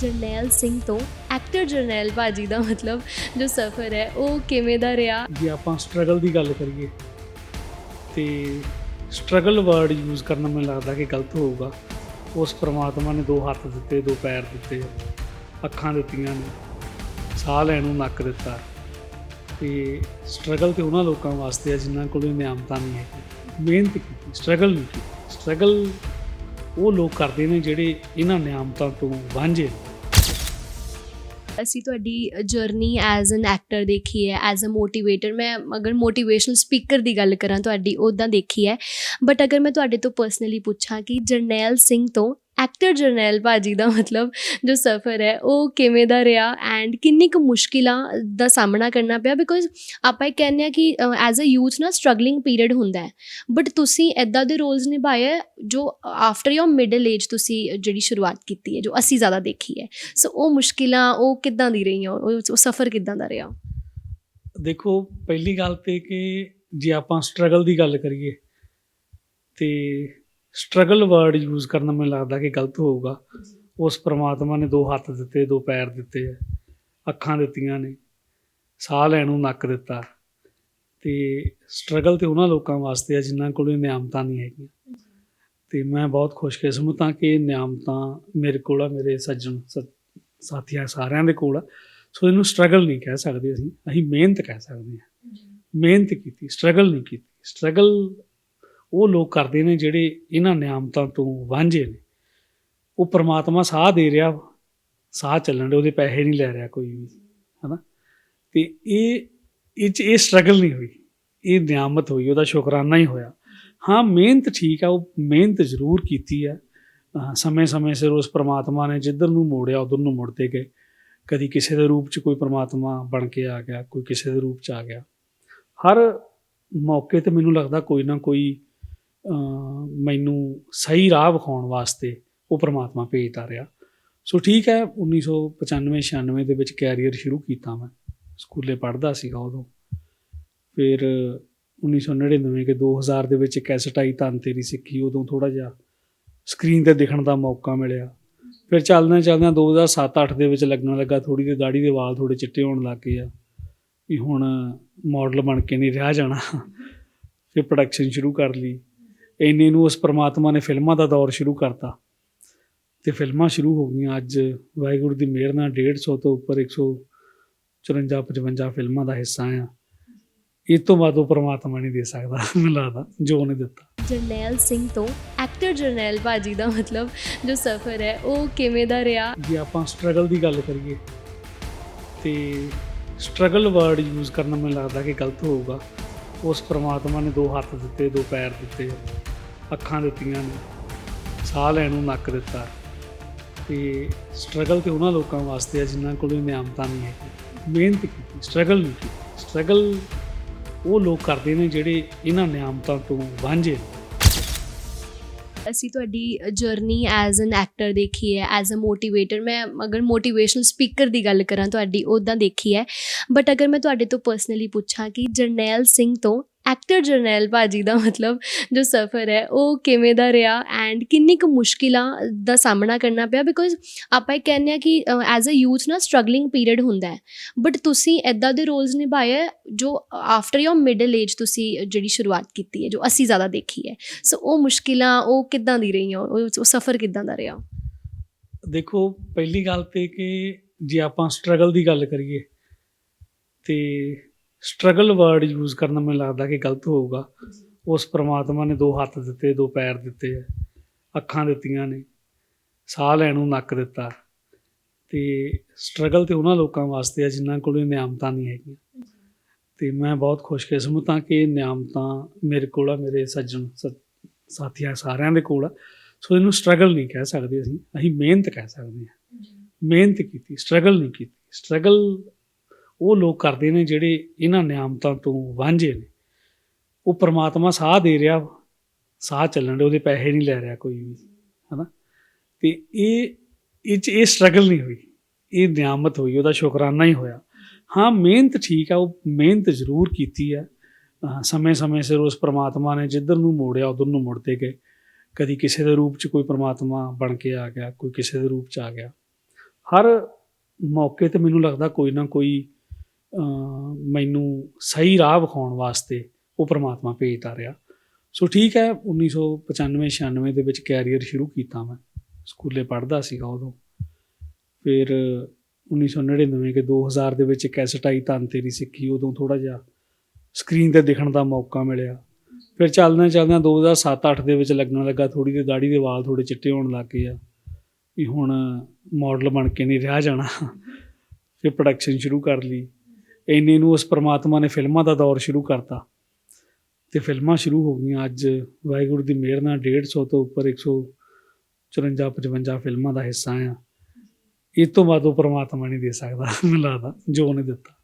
ਜਰਨੈਲ ਸਿੰਘ ਤੋਂ ਐਕਟਰ ਜਰਨੈਲ ਬਾਜੀ ਦਾ ਮਤਲਬ ਜੋ ਸਫ਼ਰ ਹੈ, ਉਹ ਕਿਵੇਂ ਦਾ ਰਿਹਾ? ਜੇ ਆਪਾਂ ਸਟਰਗਲ ਦੀ ਗੱਲ ਕਰੀਏ, ਤੇ ਸਟਰਗਲ ਵਰਡ ਯੂਜ਼ ਕਰਨਾ ਮੈਨੂੰ ਲੱਗਦਾ ਕਿ ਗਲਤ ਹੋਊਗਾ। ਉਸ ਪ੍ਰਮਾਤਮਾ ਨੇ ਦੋ ਹੱਥ ਦਿੱਤੇ, ਦੋ ਪੈਰ ਦਿੱਤੇ, ਅੱਖਾਂ ਦਿੱਤੀਆਂ ਨੇ, ਸਾਹ ਲੈਣ ਨੂੰ ਨੱਕ ਦਿੱਤਾ। ਤੇ ਸਟਰਗਲ ਤੇ ਉਹਨਾਂ ਲੋਕਾਂ ਵਾਸਤੇ ਹੈ ਜਿਨ੍ਹਾਂ ਕੋਲ ਨਿਆਮਤਾਂ ਨਹੀਂ ਹੈ। ਮਿਹਨਤ ਕੀਤੀ ਸਟਰਗਲ ਨਹੀਂ ਕੀਤੀ। ਸਟਰਗਲ ਉਹ ਲੋਕ ਕਰਦੇ ਨੇ ਜਿਹੜੇ ਇਹਨਾਂ ਨਿਆਮਤਾਂ ਤੋਂ ਵਾਂਝੇ ਨੇ। ਅਸੀਂ ਤੁਹਾਡੀ ਜਰਨੀ ਐਜ਼ ਐਨ ਐਕਟਰ ਦੇਖੀ ਹੈ ਐਜ਼ ਅ ਮੋਟੀਵੇਟਰ ਮੈਂ ਅਗਰ ਮੋਟੀਵੇਸ਼ਨਲ ਸਪੀਕਰ ਦੀ ਗੱਲ ਕਰਾਂ, ਤੁਹਾਡੀ ਉਦਾਂ ਦੇਖੀ ਹੈ। ਬਟ ਅਗਰ ਮੈਂ ਤੁਹਾਡੇ ਤੋਂ ਪਰਸਨਲੀ ਪੁੱਛਾਂ ਕਿ ਜਰਨੈਲ ਸਿੰਘ ਤੋਂ ਐਕਟਰ ਜਰਨੈਲ ਬਾਜੀ ਦਾ ਮਤਲਬ ਜੋ ਸਫ਼ਰ ਹੈ, ਉਹ ਕਿਵੇਂ ਦਾ ਰਿਹਾ ਐਂਡ ਕਿੰਨੀ ਕੁ ਮੁਸ਼ਕਿਲਾਂ ਦਾ ਸਾਹਮਣਾ ਕਰਨਾ ਪਿਆ ਬਿਕੋਜ਼ ਆਪਾਂ ਇਹ ਕਹਿੰਦੇ ਆ ਕਿ ਐਜ਼ ਅ ਯੂਥ ਨਾ ਸਟਰਗਲਿੰਗ ਪੀਰੀਅਡ ਹੁੰਦਾ ਹੈ। ਬਟ ਤੁਸੀਂ ਐਦਾਂ ਦੇ ਰੋਲਸ ਨਿਭਾਏ ਜੋ ਆਫਟਰ ਯੋਰ ਮਿਡਲ ਏਜ ਤੁਸੀਂ ਜਿਹੜੀ ਸ਼ੁਰੂਆਤ ਕੀਤੀ ਹੈ, ਜੋ ਅਸੀਂ ਜ਼ਿਆਦਾ ਦੇਖੀ ਹੈ। ਸੋ ਉਹ ਮੁਸ਼ਕਿਲਾਂ ਉਹ ਕਿੱਦਾਂ ਦੀ ਰਹੀਆਂ? ਉਹ ਉਹ ਸਫ਼ਰ ਕਿੱਦਾਂ ਦਾ ਰਿਹਾ? ਦੇਖੋ, ਪਹਿਲੀ ਗੱਲ ਤੇ ਕਿ ਜੇ ਆਪਾਂ ਸਟਰਗਲ ਦੀ ਗੱਲ ਕਰੀਏ, ਤੇ ਸਟਰਗਲ ਵਰਡ ਯੂਜ਼ ਕਰਨਾ ਮੈਨੂੰ ਲੱਗਦਾ ਕਿ ਗਲਤ ਹੋਊਗਾ। ਉਸ ਪ੍ਰਮਾਤਮਾ ਨੇ ਦੋ ਹੱਥ ਦਿੱਤੇ ਦੋ ਪੈਰ ਦਿੱਤੇ ਆ, ਅੱਖਾਂ ਦਿੱਤੀਆਂ ਨੇ ਸਾਹ ਲੈਣ ਨੂੰ ਨੱਕ ਦਿੱਤਾ। ਤੇ ਸਟਰਗਲ ਤੇ ਉਹਨਾਂ ਲੋਕਾਂ ਵਾਸਤੇ ਆ ਜਿਨ੍ਹਾਂ ਕੋਲ ਨਿਆਮਤਾਂ ਨਹੀਂ ਹੈਗੀਆਂ। ਤੇ ਮੈਂ ਬਹੁਤ ਖੁਸ਼ਕਿਸਮਤ ਹਾਂ ਕਿ ਇਹ ਨਿਆਮਤਾਂ ਮੇਰੇ ਕੋਲ ਆ ਮੇਰੇ ਸੱਜਣ ਸਾਥੀਆਂ ਸਾਰਿਆਂ ਦੇ ਕੋਲ ਆ। ਸੋ ਇਹਨੂੰ ਸਟਰਗਲ ਨਹੀਂ ਕਹਿ ਸਕਦੇ ਅਸੀਂ ਅਸੀਂ ਮਿਹਨਤ ਕਹਿ ਸਕਦੇ ਹਾਂ। ਮਿਹਨਤ ਕੀਤੀ ਸਟਰਗਲ ਨਹੀਂ ਕੀਤੀ। ਸਟਰਗਲ ਉਹ ਲੋਕ ਕਰਦੇ ਨੇ ਜਿਹੜੇ ਇਹਨਾਂ ਨਿਆਮਤਾਂ ਤੋਂ ਵਾਂਝੇ ਨੇ। ਉਹ ਪ੍ਰਮਾਤਮਾ ਸਾਹ ਦੇ ਰਿਹਾ ਵਾ, ਸਾਹ ਚੱਲਣ ਦੇ ਉਹਦੇ ਪੈਸੇ ਨਹੀਂ ਲੈ ਰਿਹਾ ਕੋਈ ਵੀ ਹਨਾ? ਤੇ ਇਹ ਇਹ 'ਚ ਇਹ ਸਟਰਗਲ ਨਹੀਂ ਹੋਈ ਇਹ ਨਿਆਮਤ ਹੋਈ ਉਹਦਾ ਸ਼ੁਕਰਾਨਾ ਹੀ ਹੋਇਆ। ਹਾਂ ਮਿਹਨਤ ਠੀਕ ਆ ਉਹ ਮਿਹਨਤ ਜ਼ਰੂਰ ਕੀਤੀ ਹੈ ਸਮੇਂ-ਸਮੇਂ ਸਿਰ ਉਸ ਪ੍ਰਮਾਤਮਾ ਨੇ ਜਿੱਧਰ ਨੂੰ ਮੋੜਿਆ ਉਧਰ ਨੂੰ ਮੁੜਦੇ ਗਏ। ਕਦੀ ਕਿਸੇ ਦੇ ਰੂਪ 'ਚ ਕੋਈ ਪ੍ਰਮਾਤਮਾ ਬਣ ਕੇ ਆ ਗਿਆ ਕੋਈ ਕਿਸੇ ਦੇ ਰੂਪ 'ਚ ਆ ਗਿਆ। ਹਰ ਮੌਕੇ ਤੇ ਮੈਨੂੰ ਲੱਗਦਾ ਕੋਈ ਨਾ ਕੋਈ ਮੈਨੂੰ ਸਹੀ ਰਾਹ ਵਿਖਾਉਣ ਵਾਸਤੇ ਉਹ ਪ੍ਰਮਾਤਮਾ ਭੇਜਦਾ ਰਿਹਾ। ਸੋ ਠੀਕ ਹੈ 1995 96 ਦੇ ਵਿੱਚ ਕੈਰੀਅਰ ਸ਼ੁਰੂ ਕੀਤਾ ਮੈਂ। ਸਕੂਲੇ ਪੜ੍ਹਦਾ ਸੀਗਾ ਉਦੋਂ। ਫਿਰ 1999 ਕੇ 2000 ਦੇ ਵਿੱਚ ਕੈਸਟ ਆਈ ਤਾਂ ਤੇਰੀ ਸਿੱਖੀ, ਉਦੋਂ ਥੋੜਾ ਜਿਹਾ ਸਕਰੀਨ ਤੇ ਦਿਖਣ ਦਾ ਮੌਕਾ ਮਿਲਿਆ। ਫਿਰ ਚੱਲਦਿਆਂ ਚੱਲਦਿਆਂ 2007-8 ਦੇ ਵਿੱਚ ਲੱਗਣ ਲੱਗਾ ਥੋੜੀ ਜਿਹੀ ਦਾੜੀ ਦੇ ਵਾਲ ਥੋੜੇ ਚਿੱਟੇ ਹੋਣ ਲੱਗ ਗਏ ਆ ਵੀ ਹੁਣ ਮਾਡਲ ਬਣ ਕੇ ਨਹੀਂ ਰਿਹਾ ਜਾਣਾ। ਫਿਰ ਪ੍ਰੋਡਕਸ਼ਨ ਸ਼ੁਰੂ ਕਰ ਲਈ। ਇੰਨੇ ਨੂੰ ਉਸ ਪ੍ਰਮਾਤਮਾ ਨੇ ਫਿਲਮਾਂ ਦਾ ਦੌਰ ਸ਼ੁਰੂ ਕਰਤਾ। ਤੇ ਫਿਲਮਾਂ ਸ਼ੁਰੂ ਹੋ ਗਈਆਂ। ਅੱਜ ਵਾਹਿਗੁਰੂ ਦੀ ਮਿਹਰ ਨਾਲ 150 ਤੋਂ ਉੱਪਰ 154 55 ਫਿਲਮਾਂ ਦਾ ਹਿੱਸਾ ਆ। ਇਹ ਤੋਂ ਬਾਅਦ ਉਹ ਪ੍ਰਮਾਤਮਾ ਨਹੀਂ ਦੇ ਸਕਦਾ ਮੈਨੂੰ ਲੱਗਦਾ ਜੋ ਉਹਨੇ ਦਿੱਤਾ। ਜਰਨੈਲ ਸਿੰਘ ਤੋਂ ਐਕਟਰ ਜਰਨੈਲ ਬਾਜੀ ਦਾ ਮਤਲਬ ਜੋ ਸਫ਼ਰ ਹੈ ਉਹ ਕਿਵੇਂ ਦਾ ਰਿਹਾ? ਜੇ ਆਪਾਂ ਸਟਰਗਲ ਦੀ ਗੱਲ ਕਰੀਏ ਤੇ ਸਟਰਗਲ ਵਰਡ ਯੂਜ਼ ਕਰਨਾ ਮੈਨੂੰ ਲੱਗਦਾ ਕਿ ਗਲਤ ਹੋਊਗਾ। ਉਸ ਪ੍ਰਮਾਤਮਾ ਨੇ ਦੋ ਹੱਥ ਦਿੱਤੇ ਦੋ ਪੈਰ ਦਿੱਤੇ। ਅੱਖਾਂ ਦਿੱਤੀਆਂ ਨੇ, ਸਾਹ ਲੈਣ ਨੂੰ ਨੱਕ ਦਿੱਤਾ ਤੇ ਸਟਰਗਲ ਤੇ ਉਹਨਾਂ ਲੋਕਾਂ ਵਾਸਤੇ ਆ ਜਿਨ੍ਹਾਂ ਕੋਲ ਇਹ ਨਿਆਮਤਾਂ ਨਹੀਂ ਹੈਗੀਆਂ। ਮਿਹਨਤ ਕੀਤੀ ਸਟਰਗਲ ਨਹੀਂ ਕੀਤੀ। ਸਟਰਗਲ ਉਹ ਲੋਕ ਕਰਦੇ ਨੇ ਜਿਹੜੇ ਇਹਨਾਂ ਨਿਆਮਤਾਂ ਤੋਂ ਵਾਂਝੇ ਅਸੀਂ ਤੁਹਾਡੀ ਜਰਨੀ ਐਜ਼ ਐਨ ਐਕਟਰ ਦੇਖੀ ਹੈ ਐਜ਼ ਅ ਮੋਟੀਵੇਟਰ ਮੈਂ ਅਗਰ ਮੋਟੀਵੇਸ਼ਨਲ ਸਪੀਕਰ ਦੀ ਗੱਲ ਕਰਾਂ, ਤੁਹਾਡੀ ਉਦਾਂ ਦੇਖੀ ਹੈ। ਬਟ ਅਗਰ ਮੈਂ ਤੁਹਾਡੇ ਤੋਂ ਪਰਸਨਲੀ ਪੁੱਛਾਂ ਕਿ ਜਰਨੈਲ ਸਿੰਘ ਤੋਂ ਐਕਟਰ ਜਰਨੈਲ ਬਾਜੀ ਦਾ ਮਤਲਬ ਜੋ ਸਫ਼ਰ ਹੈ, ਉਹ ਕਿਵੇਂ ਦਾ ਰਿਹਾ ਐਂਡ ਕਿੰਨੀ ਕੁ ਮੁਸ਼ਕਿਲਾਂ ਦਾ ਸਾਹਮਣਾ ਕਰਨਾ ਪਿਆ ਬਿਕੋਜ਼ ਆਪਾਂ ਇਹ ਕਹਿੰਦੇ ਆ ਕਿ ਐਜ਼ ਅ ਯੂਥ ਨਾ ਸਟਰਗਲਿੰਗ ਪੀਰੀਅਡ ਹੁੰਦਾ ਹੈ। ਬਟ ਤੁਸੀਂ ਐਦਾਂ ਦੇ ਰੋਲਸ ਨਿਭਾਏ ਜੋ ਆਫਟਰ ਯੋਰ ਮਿਡਲ ਏਜ ਤੁਸੀਂ ਜਿਹੜੀ ਸ਼ੁਰੂਆਤ ਕੀਤੀ ਹੈ, ਜੋ ਅਸੀਂ ਜ਼ਿਆਦਾ ਦੇਖੀ ਹੈ। ਸੋ ਉਹ ਮੁਸ਼ਕਿਲਾਂ ਉਹ ਕਿੱਦਾਂ ਦੀ ਰਹੀਆਂ? ਉਹ ਉਹ ਸਫ਼ਰ ਕਿੱਦਾਂ ਦਾ ਰਿਹਾ? ਦੇਖੋ, ਪਹਿਲੀ ਗੱਲ ਤੇ ਕਿ ਜੇ ਆਪਾਂ ਸਟਰਗਲ ਦੀ ਗੱਲ ਕਰੀਏ, ਤੇ ਸਟਰਗਲ ਵਰਡ ਯੂਜ਼ ਕਰਨਾ ਮੈਨੂੰ ਲੱਗਦਾ ਕਿ ਗਲਤ ਹੋਊਗਾ। ਉਸ ਪ੍ਰਮਾਤਮਾ ਨੇ ਦੋ ਹੱਥ ਦਿੱਤੇ ਦੋ ਪੈਰ ਦਿੱਤੇ ਆ, ਅੱਖਾਂ ਦਿੱਤੀਆਂ ਨੇ। ਸਾਹ ਲੈਣ ਨੂੰ ਨੱਕ ਦਿੱਤਾ। ਤੇ ਸਟਰਗਲ ਤੇ ਉਹਨਾਂ ਲੋਕਾਂ ਵਾਸਤੇ ਆ ਜਿਨ੍ਹਾਂ ਕੋਲ ਇਹ ਨਿਆਮਤਾਂ ਨਹੀਂ ਹੈਗੀਆਂ। ਤੇ ਮੈਂ ਬਹੁਤ ਖੁਸ਼ਕਿਸਮਤ ਹਾਂ ਕਿ ਇਹ ਨਿਆਮਤਾਂ ਮੇਰੇ ਕੋਲ ਆ ਮੇਰੇ ਸੱਜਣ ਸਾਥੀਆਂ ਸਾਰਿਆਂ ਦੇ ਕੋਲ ਆ। ਸੋ ਇਹਨੂੰ ਸਟਰਗਲ ਨਹੀਂ ਕਹਿ ਸਕਦੇ ਅਸੀਂ। ਅਸੀਂ ਮਿਹਨਤ ਕਹਿ ਸਕਦੇ ਹਾਂ। ਮਿਹਨਤ ਕੀਤੀ ਸਟਰਗਲ ਨਹੀਂ ਕੀਤੀ। ਸਟਰਗਲ ਉਹ ਲੋਕ ਕਰਦੇ ਨੇ ਜਿਹੜੇ ਇਹਨਾਂ ਨਿਆਮਤਾਂ ਤੋਂ ਵਾਂਝੇ ਨੇ। ਉਹ ਪ੍ਰਮਾਤਮਾ ਸਾਹ ਦੇ ਰਿਹਾ ਸਾਹ ਚੱਲਣ ਦੇ ਉਹਦੇ ਪੈਸੇ ਨਹੀਂ ਲੈ ਰਿਹਾ ਕੋਈ ਵੀ, ਹਨਾ? ਤੇ ਇਹ ਇਹ 'ਚ ਇਹ ਸਟਰਗਲ ਨਹੀਂ ਹੋਈ, ਇਹ ਨਿਆਮਤ ਹੋਈ, ਉਹਦਾ ਸ਼ੁਕਰਾਨਾ ਹੀ ਹੋਇਆ। ਹਾਂ, ਮਿਹਨਤ ਠੀਕ ਆ, ਉਹ ਮਿਹਨਤ ਜ਼ਰੂਰ ਕੀਤੀ ਹੈ ਸਮੇਂ-ਸਮੇਂ ਸਿਰ ਉਸ ਪ੍ਰਮਾਤਮਾ ਨੇ ਜਿੱਧਰ ਨੂੰ ਮੋੜਿਆ, ਉਧਰ ਨੂੰ ਮੁੜਦੇ ਗਏ। ਕਦੀ ਕਿਸੇ ਦੇ ਰੂਪ 'ਚ ਕੋਈ ਪ੍ਰਮਾਤਮਾ ਬਣ ਕੇ ਆ ਗਿਆ, ਕੋਈ ਕਿਸੇ ਦੇ ਰੂਪ 'ਚ ਆ ਗਿਆ। ਹਰ ਮੌਕੇ ਤੇ ਮੈਨੂੰ ਲੱਗਦਾ ਕੋਈ ਨਾ ਕੋਈ ਮੈਨੂੰ ਸਹੀ ਰਾਹ ਵਿਖਾਉਣ ਵਾਸਤੇ ਉਹ ਪ੍ਰਮਾਤਮਾ ਭੇਜਦਾ ਰਿਹਾ। ਸੋ ਠੀਕ ਹੈ 1995 96 ਦੇ ਵਿੱਚ ਕੈਰੀਅਰ ਸ਼ੁਰੂ ਕੀਤਾ ਮੈਂ। ਸਕੂਲੇ ਪੜ੍ਹਦਾ ਸੀਗਾ ਉਦੋਂ। ਫਿਰ 1999 ਕੇ 2000 ਦੇ ਵਿੱਚ ਕੈਸਟ ਆਈ ਤਾਂ ਤੇਰੀ ਸਿੱਖੀ, ਉਦੋਂ ਥੋੜਾ ਜਿਹਾ ਸਕਰੀਨ ਤੇ ਦਿਖਣ ਦਾ ਮੌਕਾ ਮਿਲਿਆ। ਫਿਰ ਚੱਲਦਿਆਂ ਚੱਲਦਿਆਂ 2007-8 ਦੇ ਵਿੱਚ ਲੱਗਣ ਲੱਗਾ ਥੋੜੀ ਜਿਹੀ ਦਾੜੀ ਦੇ ਵਾਲ ਥੋੜੇ ਚਿੱਟੇ ਹੋਣ ਲੱਗ ਗਏ ਆ ਵੀ ਹੁਣ ਮਾਡਲ ਬਣ ਕੇ ਨਹੀਂ ਰਿਹਾ ਜਾਣਾ। ਫਿਰ ਪ੍ਰੋਡਕਸ਼ਨ ਸ਼ੁਰੂ ਕਰ ਲਈ। ਇੰਨੇ ਨੂੰ ਉਸ ਪ੍ਰਮਾਤਮਾ ਨੇ ਫਿਲਮਾਂ ਦਾ ਦੌਰ ਸ਼ੁਰੂ ਕਰਤਾ। ਤੇ ਫਿਲਮਾਂ ਸ਼ੁਰੂ ਹੋ ਗਈਆਂ। ਅੱਜ ਵਾਹਿਗੁਰੂ ਦੀ ਮਿਹਰ ਨਾਲ 150 ਤੋਂ ਉੱਪਰ 154 55 ਫਿਲਮਾਂ ਦਾ ਹਿੱਸਾ ਆ ਇਹ ਤੋਂ ਬਾਅਦ ਉਹ ਪ੍ਰਮਾਤਮਾ ਨਹੀਂ ਦੇ ਸਕਦਾ, ਮੈਨੂੰ ਲੱਗਦਾ, ਜੋ ਉਹਨੇ ਦਿੱਤਾ।